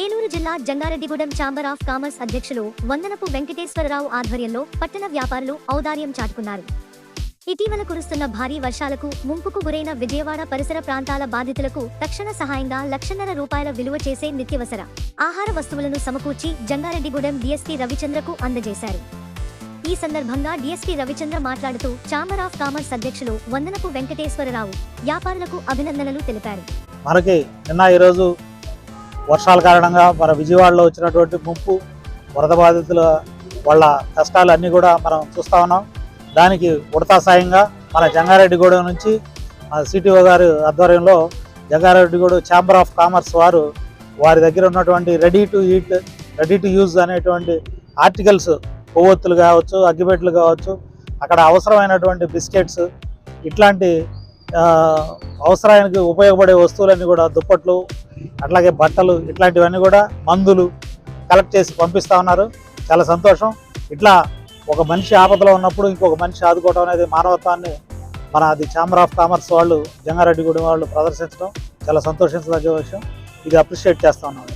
ఏలూరు జిల్లా Jangareddygudem chamber of commerce అధ్యక్షులు వందనపు వెంకటేశ్వరరావు ఆధ్వర్యంలో పట్టణ వ్యాపారులు ఔదార్యం చాటుకున్నారు. ఇటీవల కురుస్తున్న భారీ వర్షాలకు ముంపుకు గురైన విజయవాడ పరిసర ప్రాంతాల బాధితులకు తక్షణ సహాయంగా లక్షన్నర రూపాయల విలువ చేసే నిత్యవసర ఆహార వస్తువులను సమకూర్చి జంగారెడ్డిగూడెం డీఎస్పీ రవిచంద్రకు అందజేశారు. ఈ సందర్భంగా డీఎస్పీ రవిచంద్ర మాట్లాడుతూ ఛాంబర్ ఆఫ్ కామర్స్ అధ్యక్షులు వందనపు వెంకటేశ్వరరావు వ్యాపారులకు అభినందనలు తెలిపారు. మనకి నిన్న ఈరోజు వర్షాల కారణంగా మన విజయవాడలో వచ్చినటువంటి ముంపు వరద బాధితుల వాళ్ళ కష్టాలు అన్నీ కూడా మనం చూస్తా ఉన్నాం. దానికి ఉడతా సాయంగా మన జంగారెడ్డిగూడెం నుంచి మన సిటిఓ గారి ఆధ్వర్యంలో జంగారెడ్డిగూడెం ఛాంబర్ ఆఫ్ కామర్స్ వారు వారి దగ్గర ఉన్నటువంటి ready to eat ready to use అనేటువంటి ఆర్టికల్స్ కొవ్వొత్తులు కావచ్చు అగ్గిపెట్లు కావచ్చు అక్కడ అవసరమైనటువంటి బిస్కెట్స్ ఇట్లాంటి అవసరానికి ఉపయోగపడే వస్తువులన్నీ కూడా దుప్పట్లు అట్లాగే బట్టలు ఇట్లాంటివన్నీ కూడా మందులు కలెక్ట్ చేసి పంపిస్తా ఉన్నారు. చాలా సంతోషం. ఇట్లా ఒక మనిషి ఆపదలో ఉన్నప్పుడు ఇంకొక మనిషి ఆదుకోవడం అనేది మానవత్వాన్ని మన అది ఛాంబర్ ఆఫ్ కామర్స్ వాళ్ళు జంగారెడ్డిగూడెం వాళ్ళు ప్రదర్శించడం చాలా సంతోషించదగ్గ విషయం. ఇది అప్రిషియేట్ చేస్తా ఉన్నాం.